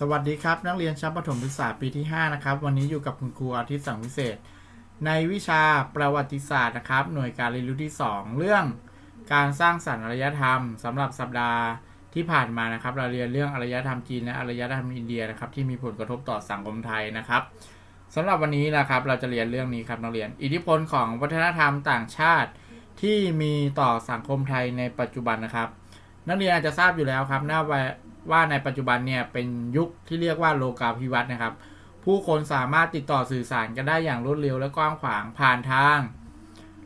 สวัสดีครับ นักเรียนชั้นประถมศึกษาปีที่ 5 นะครับ วันนี้อยู่กับคุณครูอาทิตย์สังวิเศษ ในวิชาประวัติศาสตร์นะครับ หน่วยการเรียนรู้ที่ 2 เรื่องการสร้างสรรค์อารยธรรมสำหรับสัปดาห์ที่ผ่านมานะครับ เราเรียนเรื่องอารยธรรมจีนและอารยธรรมอินเดียนะครับที่มีผลกระทบต่อสังคมไทยนะครับสำหรับวันนี้นะครับเราจะเรียนเรื่องนี้ครับนักเรียน อิทธิพลของวัฒนธรรมต่างชาติ ที่มีต่อสังคมไทยในปัจจุบันนะครับ นักเรียนอาจจะทราบอยู่แล้วครับน่า ว่าในปัจจุบันเนี่ยเป็นยุคที่เรียกว่าโลกาภิวัตน์นะครับ ผู้คนสามารถติดต่อสื่อสารกันได้อย่างรวดเร็วและกว้างขวางผ่านทาง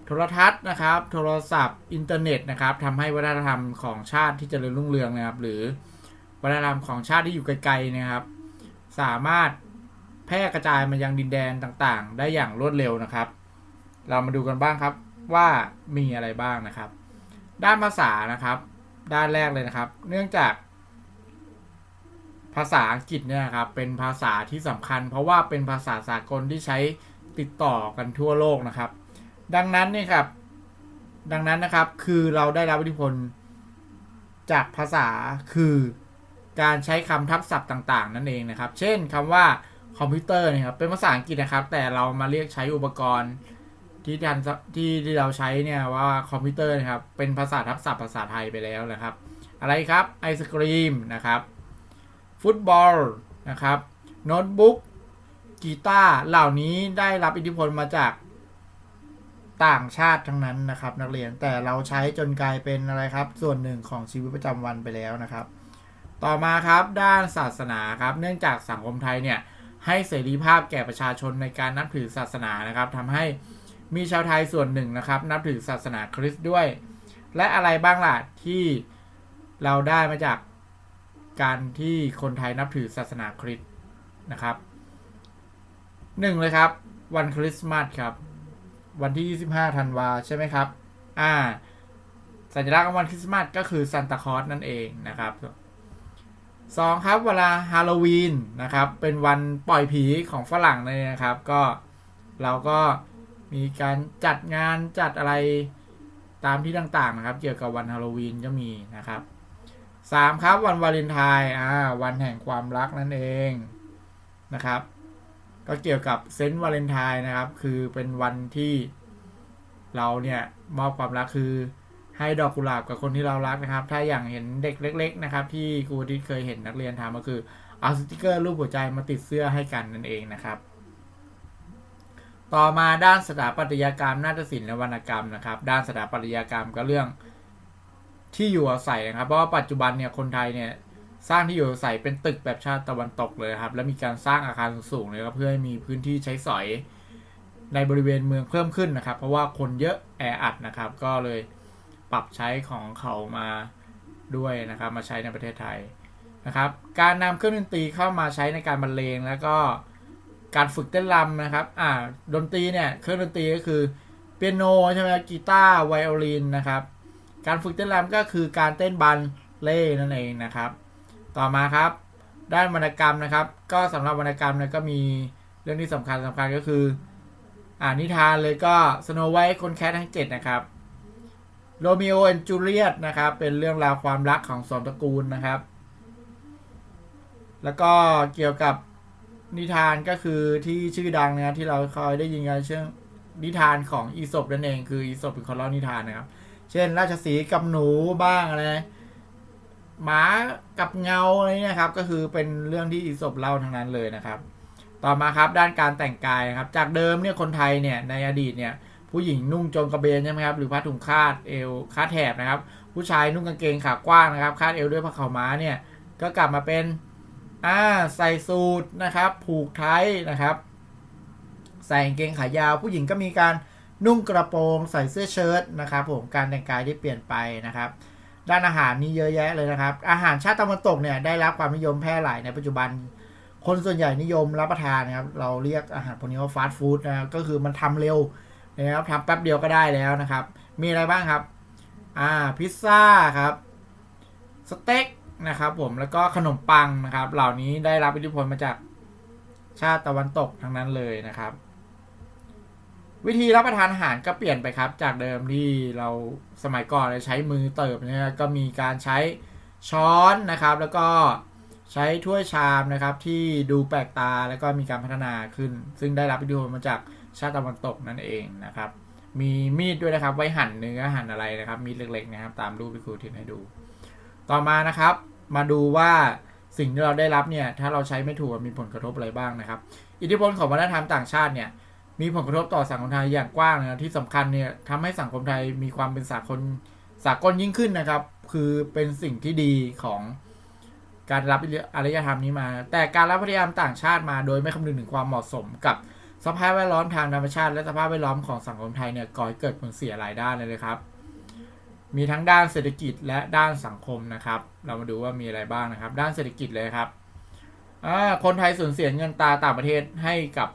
โทรทัศน์นะครับ โทรศัพท์ อินเทอร์เน็ตนะครับทำให้วัฒนธรรมของชาติที่เจริญรุ่งเรืองนะครับ หรือวัฒนธรรมของชาติที่อยู่ไกลๆนะครับ สามารถแพร่กระจายมายังดินแดนต่างๆ ได้อย่างรวดเร็วนะครับ เรามาดูกันบ้างครับว่ามีอะไรบ้างนะครับ ด้านภาษานะครับ ด้านแรกเลยนะครับ เนื่องจาก ภาษาอังกฤษเนี่ยครับเป็นภาษาที่สำคัญ เพราะว่าเป็นภาษาสากลที่ใช้ติดต่อกันทั่วโลกนะครับ ดังนั้นเนี่ยครับดังนั้นนะครับคือเราได้รับอิทธิพลจากภาษาคือการใช้คำทับศัพท์ต่างๆ นั่นเองนะครับ เช่นคำว่าคอมพิวเตอร์เนี่ยครับเป็นภาษาอังกฤษนะครับ แต่เรามาเรียกใช้อุปกรณ์ที่ทันที่ที่เราใช้เนี่ยว่าคอมพิวเตอร์นะครับเป็นภาษาทับศัพท์ภาษาไทยไปแล้วนะครับ อะไรครับไอศครีมนะครับ ฟุตบอลนะครับโน้ตบุ๊กกีตาร์เหล่านี้ได้รับอิทธิพลมาจากต่างชาติทั้งนั้นนะครับ นักเรียนแต่เราใช้จนกลายเป็นอะไรครับ ส่วนหนึ่งของชีวิตประจำวันไปแล้วนะครับ ต่อมาครับด้านศาสนาครับ เนื่องจากสังคมไทยเนี่ยให้เสรีภาพแก่ประชาชนในการนับถือศาสนานะครับทำให้มีชาวไทยส่วนหนึ่งนะครับ นับถือศาสนาคริสต์ด้วย และอะไรบ้างล่ะที่เราได้มาจาก การที่คนไทยนับถือศาสนาคริสต์นะครับหนึ่งเลยครับ วันคริสต์มาสครับ วันที่ 25ธันวาใช่ไหมครับ อ่า สัญลักษณ์ของวันคริสต์มาสก็คือซานตาคลอสนั่นเองนะครับสองครับเวลาฮาโลวีนนะครับ เป็นวันปล่อยผีของฝรั่งเลยนะครับ ก็เราก็มีการจัดงานจัดอะไรตามที่ต่างๆนะครับ เกี่ยวกับวันฮาโลวีนก็มีนะครับ สามครับวันวาเลนไทน์อ่าวันแห่งความรักนั่นเองนะครับ ก็เกี่ยวกับเซนต์วาเลนไทน์นะครับ คือเป็นวันที่เราเนี่ยมอบความรักคือให้ดอกกุหลาบกับคนที่เรารักนะครับ ถ้าอย่างเห็นเด็กเล็ก ๆ นะครับ ที่ครูที่เคยเห็นนักเรียนทำก็คือเอาสติกเกอร์รูปหัวใจมาติดเสื้อให้กันนั่นเองนะครับ ต่อมาด้านสถาปัตยกรรมนาฏศิลป์และวรรณกรรมนะครับ ด้านสถาปัตยกรรมก็เรื่อง ที่อยู่อาศัยนะครับ เพราะว่าปัจจุบันเนี่ยคนไทยเนี่ยสร้างที่อยู่อาศัยเป็นตึกแบบชาติตะวันตกเลยครับ และมีการสร้างอาคารสูงๆเลยครับเพื่อให้มีพื้นที่ใช้สอยในบริเวณเมืองเพิ่มขึ้นนะครับ เพราะว่าคนเยอะแออัดนะครับ ก็เลยปรับใช้ของเขามาด้วยนะครับ มาใช้ในประเทศไทยนะครับ การนำเครื่องดนตรีเข้ามาใช้ในการบรรเลงแล้วก็การฝึกเต้นรำนะครับ อ่า ดนตรีเนี่ย เครื่องดนตรีก็คือเปียโนใช่ไหมกีตาร์ไวโอลินนะครับ การฝึกเต้นรำก็คือการเต้นบัลเล่นั่นเองนะครับ ต่อมาครับ ด้านวรรณกรรมนะครับ ก็สำหรับวรรณกรรมเนี่ยก็มีเรื่องที่สำคัญสำคัญก็คือ อ่านิทานเลยก็สโนไวท์คนแคททั้งเจ็ดนะครับโรมิโอแอนจูเลียตนะครับ เป็นเรื่องราวความรักของสองตระกูลนะครับ แล้วก็เกี่ยวกับนิทานก็คือที่ชื่อดังนะที่เราคอยได้ยินกันเชื่องนิทานของอีสปนั่นเองคืออีสปเป็นคนเล่านิทานนะครับ เช่น ราชสีกับหนูบ้างอะไรหมากับเงาอะไรเนี่ยครับ ก็คือเป็นเรื่องที่อีสปเล่าทั้งนั้นเลยนะครับ ต่อมาครับด้านการแต่งกายครับ จากเดิมเนี่ยคนไทยเนี่ยในอดีตเนี่ย ผู้หญิงนุ่งโจงกระเบนใช่ไหมครับหรือผ้าถุงคาดเอวคาดแถบนะครับ ผู้ชายนุ่งกางเกงขากว้างนะครับ คาดเอวด้วยผ้าขาวม้าเนี่ย ก็กลับมาเป็นอ่าใส่สูทนะครับ ผูกไทยนะครับ ใส่กางเกงขายาว ผู้หญิงก็มีการ นุ่งกระโปรงใส่เสื้อเชิ้ตนะครับผมการแต่งกายที่เปลี่ยนไปนะครับ ด้านอาหารนี่เยอะแยะเลยนะครับ อาหารชาติตะวันตกเนี่ยได้รับความนิยมแพร่หลายในปัจจุบัน คนส่วนใหญ่นิยมรับประทานนะครับเราเรียกอาหารพวกนี้ว่าฟาสต์ฟู้ดนะก็คือมันทำเร็วนะครับทำแป๊บเดียวก็ได้แล้วนะครับ มีอะไรบ้างครับอ่าพิซซ่าครับสเต็กนะครับผมแล้วก็ขนมปังนะครับ เหล่านี้ได้รับอิทธิพลมาจากชาติตะวันตกทั้งนั้นเลยนะครับ วิธีรับประทานอาหารก็เปลี่ยนไปครับ จากเดิมที่เราสมัยก่อนเราใช้มือเติบเนี่ยก็มีการใช้ช้อนนะครับ แล้วก็ใช้ถ้วยชามนะครับ ที่ดูแปลกตาแล้วก็มีการพัฒนาขึ้น ซึ่งได้รับอิทธิพลมาจากชาติตะวันตกนั่นเองนะครับ มีมีดด้วยนะครับ ไว้หั่นเนื้อหั่นอะไรนะครับ มีดเล็กๆนะครับ ตามรูปที่ครูทิ้งให้ดู ต่อมานะครับ มาดูว่าสิ่งที่เราได้รับเนี่ยถ้าเราใช้ไม่ถูกมีผลกระทบอะไรบ้างนะครับ อิทธิพลของวัฒนธรรมต่างชาติเนี่ย มีผลกระทบต่อสังคมไทยอย่างกว้างนะที่สำคัญเนี่ยทำให้สังคมไทยมีความเป็นสากลสากลยิ่งขึ้นนะครับ คือเป็นสิ่งที่ดีของการรับอารยธรรมนี้มา แต่การรับอารยธรรมต่างชาติมาโดยไม่คำนึงถึงความเหมาะสมกับสภาพแวดล้อมทางธรรมชาติ และสภาพแวดล้อมของสังคมไทยเนี่ยก่อให้เกิดผลเสียหลายด้านเลยครับ มีทั้งด้านเศรษฐกิจและด้านสังคมนะครับ เรามาดูว่ามีอะไรบ้างนะครับ ด้านเศรษฐกิจเลยครับคนไทยสูญเสียเงินตาต่างประเทศให้กับ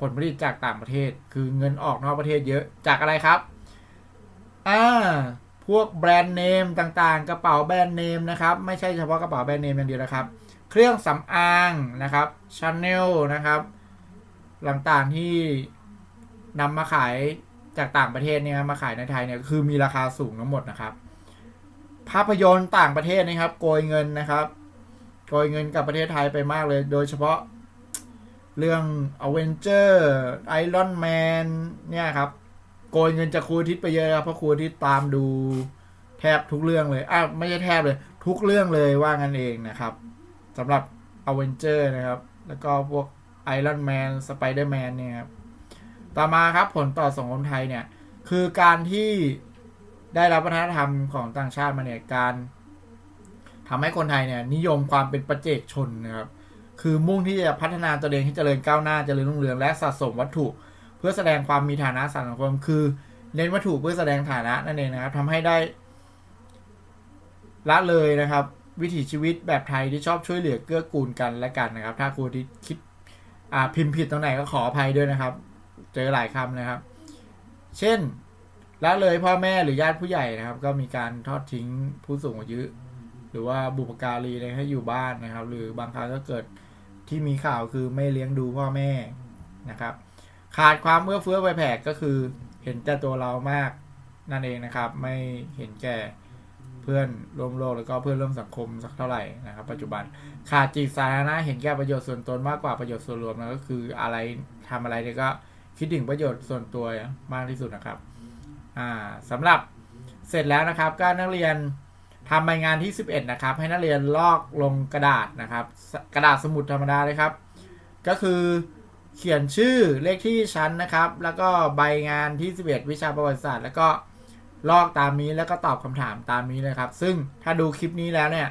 ผลผลิตจากต่างประเทศ คือเงินออกนอกประเทศเยอะจากอะไรครับอ่าพวกแบรนด์เนมต่างๆ กระเป๋าแบรนด์เนมนะครับ ไม่ใช่เฉพาะกระเป๋าแบรนด์เนมอย่างเดียวนะครับ เครื่องสำอางนะครับชาแนลนะครับต่างๆที่นำมาขายจากต่างประเทศเนี่ยมาขายในไทยเนี่ยคือมีราคาสูงทั้งหมดนะครับ ภาพยนตร์ต่างประเทศนะครับ โกยเงินนะครับ โกยเงินกับประเทศไทยไปมากเลย โดยเฉพาะ เรื่อง a v e n g e r Iron Man เนี่ยครับ โกยเงินจากครูทิตย์ไปเยอะครับเพราะครูทิตย์ตามดูแทบทุกเรื่องเลยอ้าวไม่ใช่แทบเลย ทุกเรื่องเลยว่างันเองนะครับสำหรับ a v e n g e r นะครับ แล้วก็พวก Iron Man Spider Man เนี่ยครับต่อมาครับผลต่อสังคมไทยเนี่ย คือการที่ได้รับวัฒนธรรมของต่างชาติมาเนี่ยการทำให้คนไทยเนี่ยนิยมความเป็นประเจกชนนะครับ คือมุ่งที่จะพัฒนาตัวเองให้เจริญก้าวหน้าเจริญรุ่งเรืองและสะสมวัตถุ เพื่อแสดงความมีฐานะสังคมคือ เน้นวัตถุเพื่อแสดงฐานะนั่นเองนะครับทำให้ได้ละเลยนะครับ วิถีชีวิตแบบไทยที่ชอบช่วยเหลือเกื้อกูลกันและกันนะครับ ถ้าครูที่คิดอ่าพิมพ์ผิดตรงไหนก็ขออภัยด้วยนะครับ เจอหลายคำนะครับ เช่นละเลยพ่อแม่หรือญาติผู้ใหญ่นะครับ ก็มีการทอดทิ้งผู้สูงอายุหรือว่าบุปการีให้อยู่บ้านนะครับ หรือบางครั้งก็เกิด ที่มีข่าวคือไม่เลี้ยงดูพ่อแม่นะครับ ขาดความเอื้อเฟื้อไปแผ่ก็คือ เห็นแต่ตัวเรามากนั่นเองนะครับ ไม่เห็นแก่เพื่อนร่วมโลกแล้วก็เพื่อนร่วมสังคมสักเท่าไหร่นะครับ ปัจจุบันขาดจิตสาธารณะเห็นแก่ประโยชน์ส่วนตนมากกว่าประโยชน์ส่วนรวมนะก็คืออะไรทำอะไรเนี่ยก็คิดถึงประโยชน์ส่วนตัวมากที่สุดนะครับ อ่าสำหรับเสร็จแล้วนะครับ ก็นักเรียน ทำใบงานที่ 11 นะครับ ให้นักเรียนลอกลงกระดาษนะครับ กระดาษสมุดธรรมดาเลยครับ ก็คือเขียนชื่อเลขที่ชั้นนะครับ แล้วก็ใบงานที่ 11 วิชาประวัติศาสตร์ แล้วก็ลอกตามนี้แล้วก็ตอบคำถามตามนี้เลยครับ ซึ่งถ้าดูคลิปนี้แล้วเนี่ย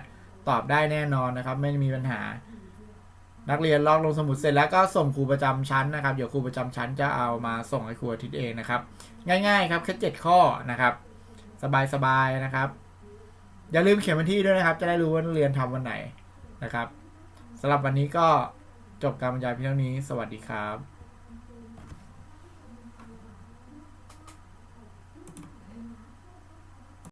ตอบได้แน่นอนนะครับ ไม่มีปัญหา นักเรียนลอกลงสมุดเสร็จแล้วก็ส่งครูประจำชั้นนะครับเดี๋ยวครูประจำชั้นจะเอามาส่งให้ครูอาทิตย์เองนะครับ ง่าย ๆ ครับแค่เจ็ดข้อนะครับ สบายๆนะครับ อย่าลืมเขียนวันที่ด้วยนะครับ จะได้รู้ว่าเรียนทำวันไหนนะครับสำหรับวันนี้ก็จบการบรรยายเพียงเท่านี้ สวัสดีครับ